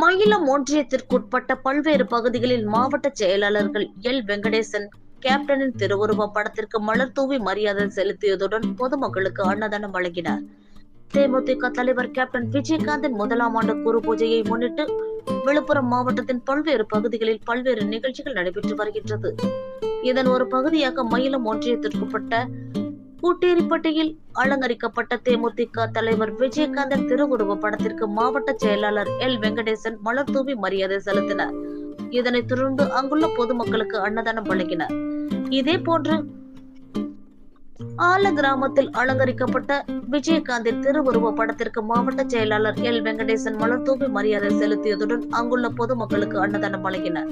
மயிலம் ஒன்றியத்திற்குட்பட்ட பல்வேறு பகுதிகளில் மாவட்ட செயலாளர்கள் எல். வெங்கடேசன் கேப்டனின் திருவுருவ படத்திற்கு மலர் தூவி மரியாதை செலுத்தியதுடன் பொதுமக்களுக்கு அன்னதானம் வழங்கினார். தேமுதிக தலைவர் கேப்டன் விஜயகாந்தின் முதலாம் ஆண்டு குரு பூஜையை முன்னிட்டு விழுப்புரம் மாவட்டத்தின் பல்வேறு பகுதிகளில் பல்வேறு நிகழ்ச்சிகள் நடைபெற்று வருகின்றது. இதன் ஒரு பகுதியாக மயிலம் ஒன்றியத்திற்குட்பட்ட பூட்டேரிப்பட்டியில் அலங்கரிக்கப்பட்ட தேமுதிக தலைவர் விஜயகாந்தன் திருவுருவ படத்திற்கு மாவட்ட செயலாளர் எல். வெங்கடேசன் மலர் தூவி மரியாதை செலுத்தினர். இதனைத் தொடர்ந்து அங்குள்ள பொதுமக்களுக்கு அன்னதானம் வழங்கினர். இதே போன்று ஆல கிராமத்தில் அலங்கரிக்கப்பட்ட விஜயகாந்தின் திருவுருவ படத்திற்கு மாவட்ட செயலாளர் எல். வெங்கடேசன் மலர் தூவி மரியாதை செலுத்தியதுடன் அங்குள்ள பொதுமக்களுக்கு அன்னதானம் வழங்கினர்.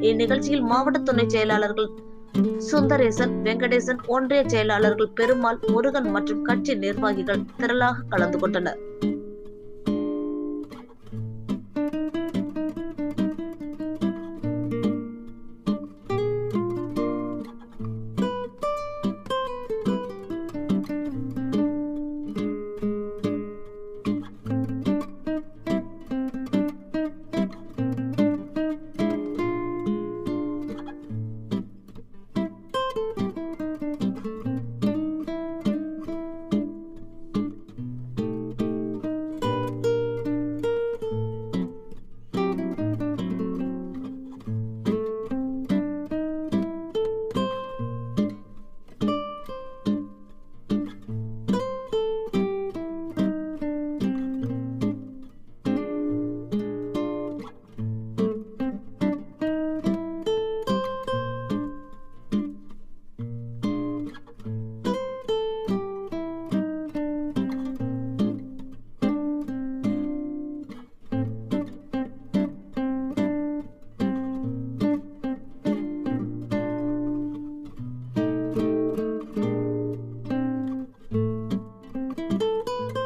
இந்நிகழ்ச்சியில் மாவட்ட துணை செயலாளர்கள் சுந்தரேசன் வெங்கடேசன் ஒன்றிய செயலாளர்கள் பெருமாள் முருகன் மற்றும் கட்சி நிர்வாகிகள் திரளாக கலந்து கொண்டனர்.